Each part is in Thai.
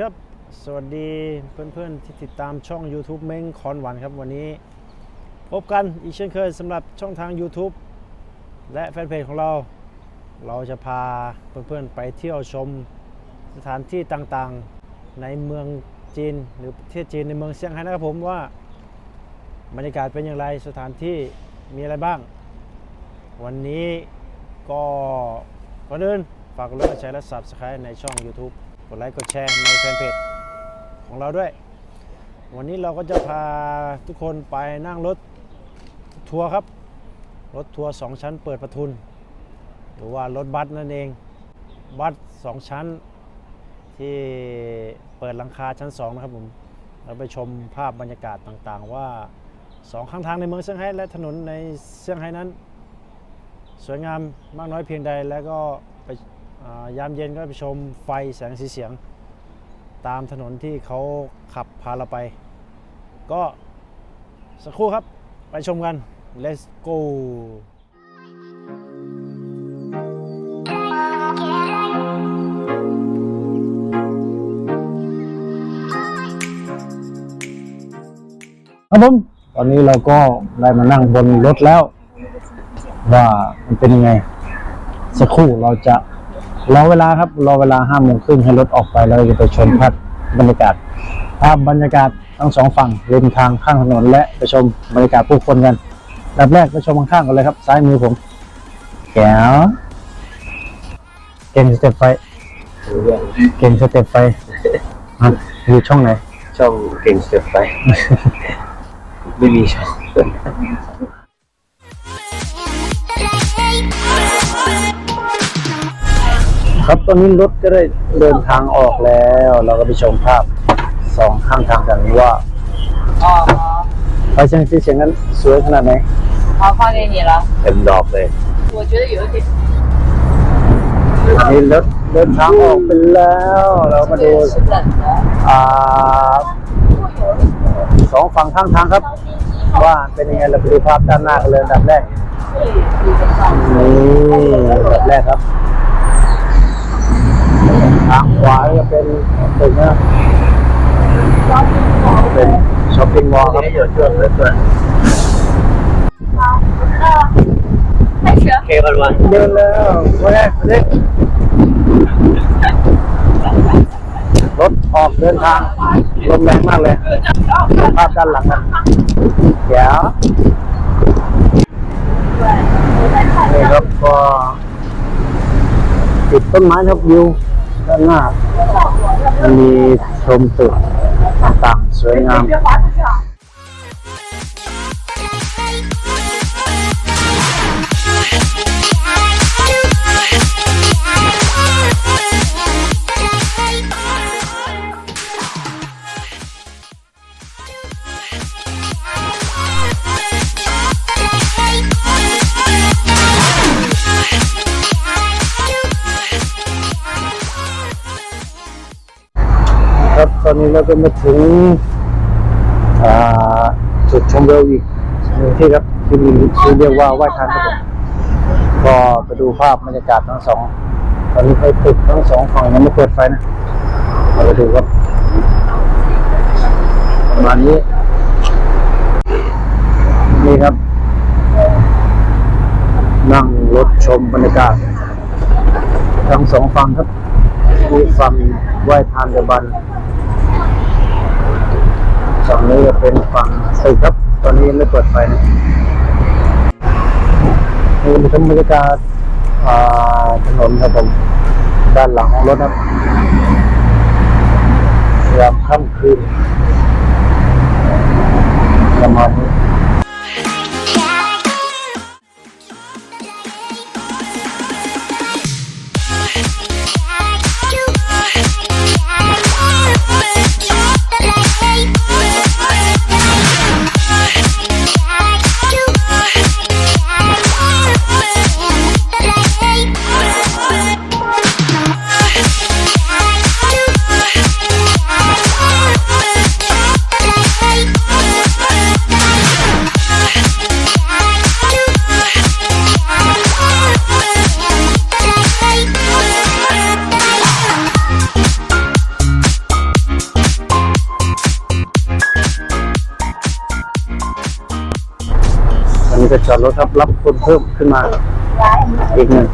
ครับ สวัสดีเพื่อนๆที่ติดตามช่อง YouTube เม้งคอนวันครับวันนี้ พบกันอีกเช่นเคยสำหรับช่องทาง YouTube และแฟนเพจของเรา เราจะพาเพื่อนๆไปเที่ยวชมสถานที่ต่างๆในเมืองจีนหรือประเทศจีนในเมืองเซี่ยงไฮ้นะครับผมว่าบรรยากาศเป็นอย่างไรสถานที่มีอะไรบ้าง วันนี้ก็ก่อนอื่นฝากกดไลค์กดแชร์และ Subscribe ในช่อง YouTube กดไลค์กดแชร์ในแฟนเพจของเราด้วย วันนี้เราก็จะพาทุกคนไปนั่งรถทัวร์ครับ รถทัวร์สองชั้นเปิดประทุน หรือว่ารถบัสนั่นเอง บัสสองชั้นที่เปิดหลังคาชั้น2นะครับผม เราไปชมภาพบรรยากาศต่างๆ ว่าสองข้างทางในเมืองเซี่ยงไฮ้และถนนในเซี่ยงไฮ้นั้น สวยงามมากน้อยเพียงใดแล้วก็ไป ยามเย็นก็ไปชมไฟแสงสีเสียง ตามถนนที่เขาขับพาเราไป ก็สักครู่ครับไปชมกัน let's go ครับผมตอนนี้เราก็ได้มานั่งบนรถแล้ว ว่ามันเป็นยังไง สักครู่เราจะ รอเวลาครับ รอเวลาห้าโมงครึ่งให้รถออกไปแล้วเราจะไปชมภาพบรรยากาศ ภาพบรรยากาศทั้งสองฝั่งริมทางข้างถนนและไปชมบรรยากาศผู้คนกันดับแรกไปชมข้างๆกันเลยครับ ซ้ายมือผมแก้วเก่งสเต็ปไฟ เก่งสเต็ปไฟฮะอยู่ช่องไหน ช่องเก่งสเต็ปไปไม่มีช่อง ครับตอนนี้รถก็ได้เดินทางออกแล้ว เราก็ไปชมภาพสองข้างทางกันว่า 哦， ไฟเสียงสีเสียงนั้นสวยขนาดไหน 好，好，放给你了。 เต็มดอกเลย 我觉得有一点， อันนี้รถเดินทางออกไปแล้ว เรามา 这 ดู 个是冷的。 อ่าสองฝั่งข้างทางครับ ว่าเป็นยังไงเราไปดูภาพด้านหน้ากันเลยอันดับแรกนี่อันดับแรกครับ ทางขวาก็เป็นตึกนะเป็นช้อปปิ้งมอลล์ครับหยดช่วงเลยเพื่อน开始。เควันวันเดินแล้วโอเคเด็กรถออกเดินทางลมแรงมากเลย ภาพด้านหลังกันเดี๋ยวนี่ครับก็ติดต้นไม้ครับวิว ด้านหน้ามันมีชมตึกต่างๆสวยงาม อนนี้เราก็มาถึงจุดชมวิวอีกหนึ่งที่ครับที่มีที่เรียกว่าไหว้ทานครับผมก็ไปดูภาพบรรยากาศทั้งสอง ตอนนี้ไฟติดทั้งสองฝั่งยังไม่เปิดไฟนะเราไปดูครับประมาณนี้นี่ครับ นั่งรถชมบรรยากาศ ทั้งสองฝั่งครับมีฝั่งไหว้ทานเดบัน ฝั่งนี้ก็เป็นฝั่งตึกครับ ตอนนี้ยังไม่เปิดไฟนะนี่เป็นบรรยากาศถนนครับผม ด้านหลังของรถครับยามค่ำคืนประมาณนี้ นี้ก็จอดรถครับ รับคนเพิ่มขึ้นมา อีกหนึ่ง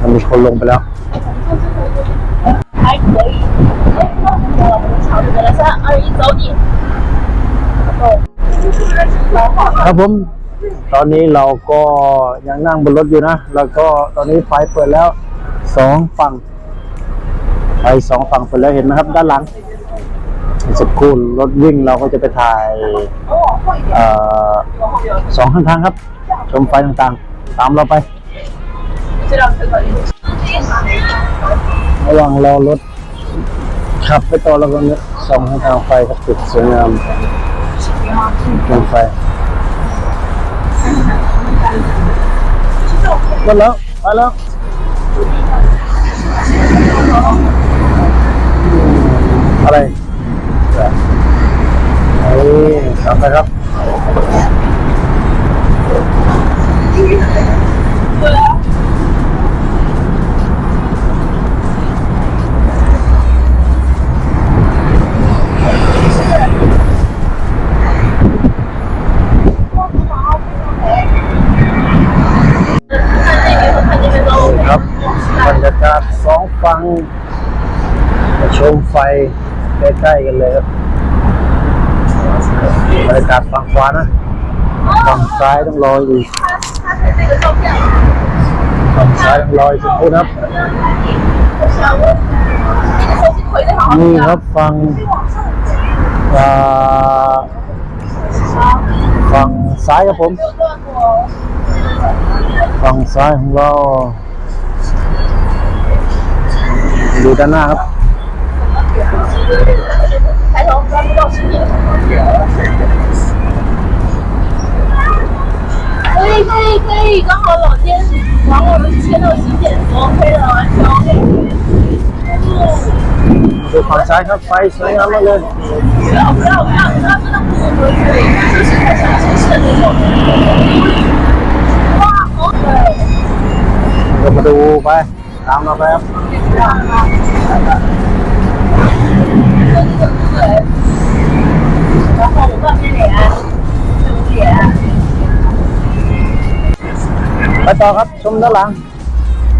มันมีคนลงไปแล้วครับผม ตอนนี้เราก็ยังนั่งบนรถอยู่นะ แล้วก็ตอนนี้ไฟเปิดแล้วสองฝั่งไฟสองฝั่งเปิดแล้วเห็นไหมครับ ด้านหลัง สักครู่รถวิ่งเราก็จะไปถ่ายสองข้างทางครับ ชมไฟต่างๆ ตามเราไประหว่างรอรถขับไปต่อแล้วก็นึกสองข้างทางไฟครับติดสวยงามชมไฟหมดแล้วไปแล้ว ยขับไปครับครับบรรยากาศสองฝั่งชมไฟใกล้ๆกันเลยครับ บรรยากาศฝั่งขวานะฝั่งซ้ายต้องรออยู่ฝั่งซ้ายต้องรออีกสักครู่ครับนี่ครับฝั่งฝั่งซ้ายครับผมฝั่งซ้ายของเราดูด้านหน้าครับ 可以可以可以，刚好老天管我们切到几点，OK 的，完全 OK。就把咱这拍摄那么个，不要不要不要，他真的不能回去，就是太小心是那种。哇，好美！要不都拍，咱们拍。对对对。 ไปต่อครับชมด้านหลัง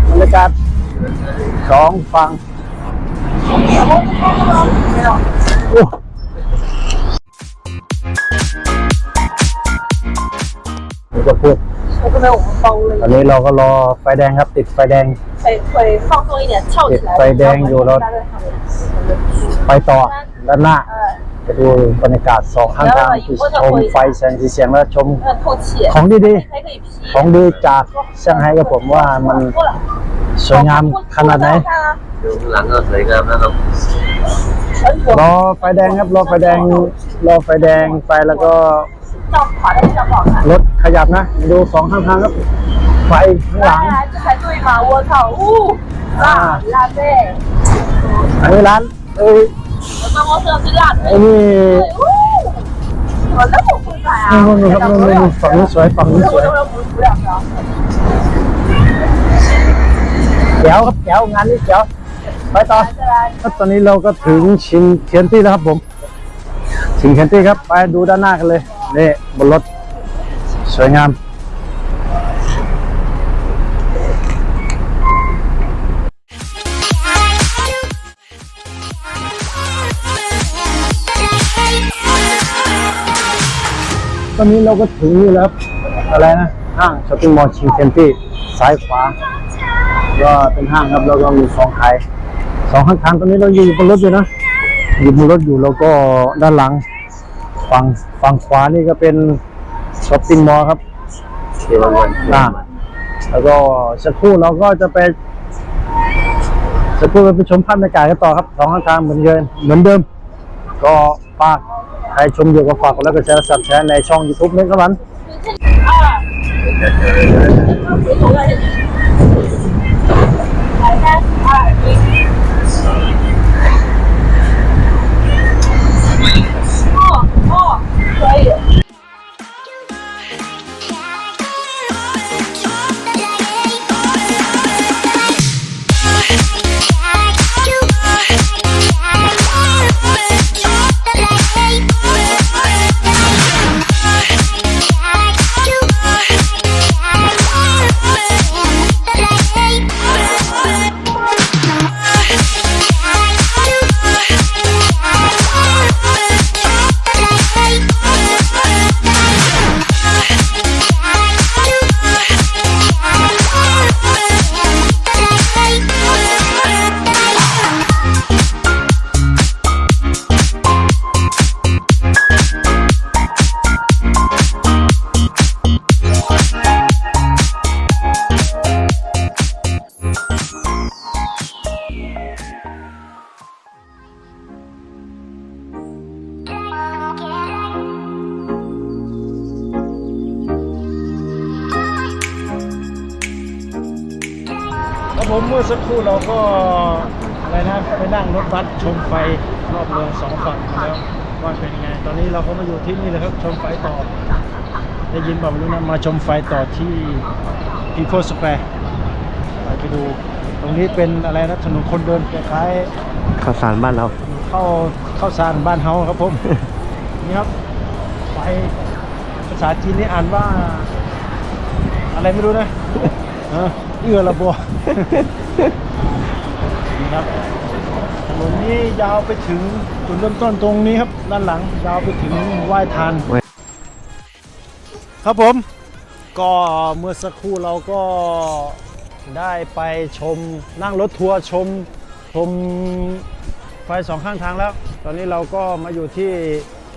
บรรยากาศสองฟังโอ้นี่ก็พูดตอนนี้เราก็รอไฟแดงครับ ติดไฟแดงติดไฟแดงอยู่เราไปต่อด้านหน้า ไปดูบรรยากาศสองข้างทางชมไฟแสงสีเสียงและชมของดีๆ ของดีจากเซี่ยงไฮ้กับผมว่ามันสวยงามขนาดไหนดูหลังก็สวยงามนะครับรอไฟแดงครับรอไฟแดงรอไฟแดงไฟแล้วก็รถขยับนะ ดูสองข้างทางครับ ไฟข้างหลังอันนี้ร้านเอ้ อันนี้นู่นนู่นครับนู่นนู่นฝั่งนู้นสวยฝั่งนู้นสวยเดี๋ยวคตอนนี้เราก็ถึงชินเทีนตี้แล้วครับผมชินเทีนตี้ครับ ไปดูด้านหน้ากันเลยน่บนรถสวยงาม อนนี้เราก็ถึงนี่แล้วครับอะไรนะห้างช้อปปิ้งมอลล์ชินเทียนตี้ซ้ายขวา ก็เป็นห้างครับแล้วก็มีของขายสองข้างทางตอนนี้เราอยู่บนรถอยู่นะอยู่บนรถอยู่แล้วก็ด้านหลังฝั่งฝั่งขวานี่ก็เป็นช้อปปิ้งมอลล์ครับเที่ยววันอ่าแล้วก็สักครู่เราก็จะไปสักครู่เราไปชมภาพบรรยากาศกันต่อครับสองข้างทางเหมือนเดิมเหมือนเดิม ก็ฝาก ให้ชมอยู่ก็ฝากกดไลค์กดแชร์และสับแชร์ในช่อง YouTube นี้ครับมันโอ้โอ้สวย ผมเมื่อสักครู่เราก็อะไรนะไปนั่งรถบัสชมไฟรอบเมืองสองฝั่งมาแล้วว่าเป็นยังไง ตอนนี้เราก็มาอยู่ที่นี่เลยครับชมไฟต่อ ได้ยินบอกไม่รู้นะมาชมไฟต่อที่ People Square ไปไปดู ตรงนี้เป็นอะไรนะถนนคนเดินคล้ายๆข้าวสารบ้านเรา เข้าเข้าซานบ้านเฮาครับผมนี่ครับไปภาษาจีนนี่อ่านว่า อะไรไม่รู้นะ เออเอือระบัวนี่ครับถนนนี้ยาวไปถึงจุดเริ่มต้นตรงนี้ครับ ด้านหลังยาวไปถึงไหว้ทานครับผมก็เมื่อสักครู่เราก็ได้ไปชมนั่งรถทัวร์ชมชมไฟสองข้างทางแล้ว ตอนนี้เราก็มาอยู่ที่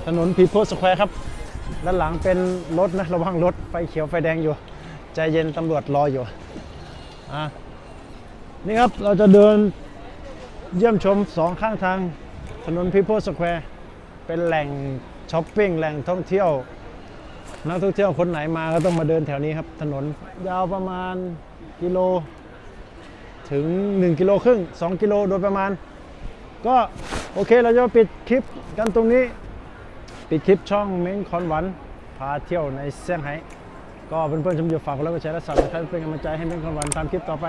ถนนพีโพสแควร์ครับ ด้านหลังเป็นรถนะระวังรถไฟเขียวไฟแดงอยู่ ใจเย็นตำรวจรออยู่อะนี่ครับเราจะเดินเยี่ยมชมสองข้างทางถนนพีโพสแควร์เป็นแหล่งช้อปปิ้งแหล่งท่องเที่ยว นักท่องเที่ยวคนไหนมาก็ต้องมาเดินแถวนี้ครับ ถนนยาวประมาณกิโล ถึง 1 กิโลครึ่ง 2 กิโลโดยประมาณ ก็โอเคเราจะปิดคลิปกันตรงนี้ ปิดคลิปช่องเม้งคอนหวันพาเที่ยวในเซี่ยงไฮ้ ก็เพื่อนๆชมอยู่ฝากกดไลค์กดแชร์และสับสไครป์เป็นกำลังใจให้เม้งคอนหวันทำคลิปต่อไป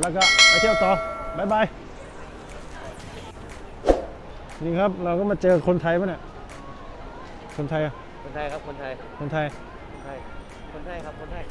แล้วก็ไปเที่ยวต่อบ๊ายบายนี่ครับเราก็มาเจอคนไทยปะเนี่ยคนไทยอะคนไทยครับคนไทยคนไทย คนไทย คนไทยครับ คนไทย